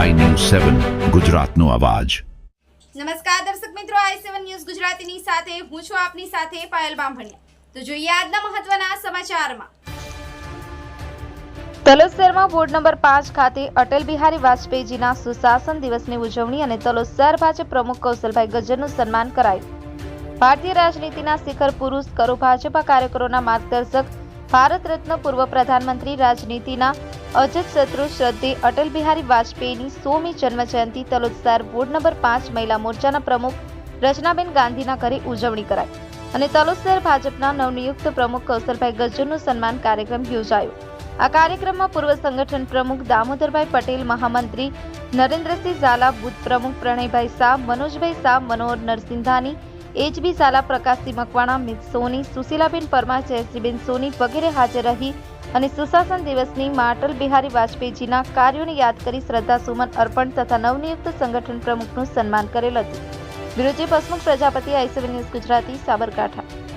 સેવન ગુજરાતનો અવાજ. નમસ્કાર દર્શક મિત્રો આઈ સેવન ન્યૂઝ ગુજરાતીની સાથે હું છું આપની સાથે પાયલ બામભણિયા. તો જોઈએ આજના મહત્વના સમાચારમાં. તલોદસરમાં વોર્ડ નંબર પાંચ ખાતે અટલ બિહારી વાજપેયીજીના સુશાસન દિવસની ઉજવણી અને તલોદ ભાજપ પ્રમુખ કૌશલભાઈ ગજ્જરનું સન્માન કરાયું. ભારતીય રાજનીતિના શિખર પુરુષ કરો ભાજપા કાર્યકરોના માર્ગદર્શક ભારત રત્ન પૂર્વ પ્રધાનમંત્રી રાજનીતિના અજત શત્રુ શ્રદ્ધે અટલ બિહારી વાજપેયીની સોમી જન્મજયંતિ તલોદસાર વોર્ડ નંબર પાંચ મહિલા મોરચાના પ્રમુખ રચનાબેન ગાંધીના ઘરે ઉજવણી કરાઈ અને તલોદસર ભાજપના નવનિયુક્ત પ્રમુખ કૌશલભાઈ ગજ્જરનું સન્માન કાર્યક્રમ યોજાયો. આ કાર્યક્રમમાં પૂર્વ સંગઠન પ્રમુખ દામોદરભાઈ પટેલ, મહામંત્રી નરેન્દ્રસિંહ ઝાલા, બુથ પ્રમુખ પ્રણયભાઈ શાહ, મનોજભાઈ શાહ, મનોહર નરસિંધાની એચબી સાલા પ્રકાશસિંહ મકવાણા મિત સોની, સુશીલાબેન પરમાર, જયશ્રીબેન સોની વગેરે હાજર રહી અને સુશાસન દિવસની માં અટલ બિહારી વાજપેયીજીના કાર્યોને યાદ કરી શ્રદ્ધાસુમન અર્પણ તથા નવનિયુક્ત સંગઠન પ્રમુખનું સન્માન કરેલ હતું. બ્યુરો પસમુખ પ્રજાપતિ આઈસીબી ન્યૂઝ ગુજરાતી, સાબરકાંઠા.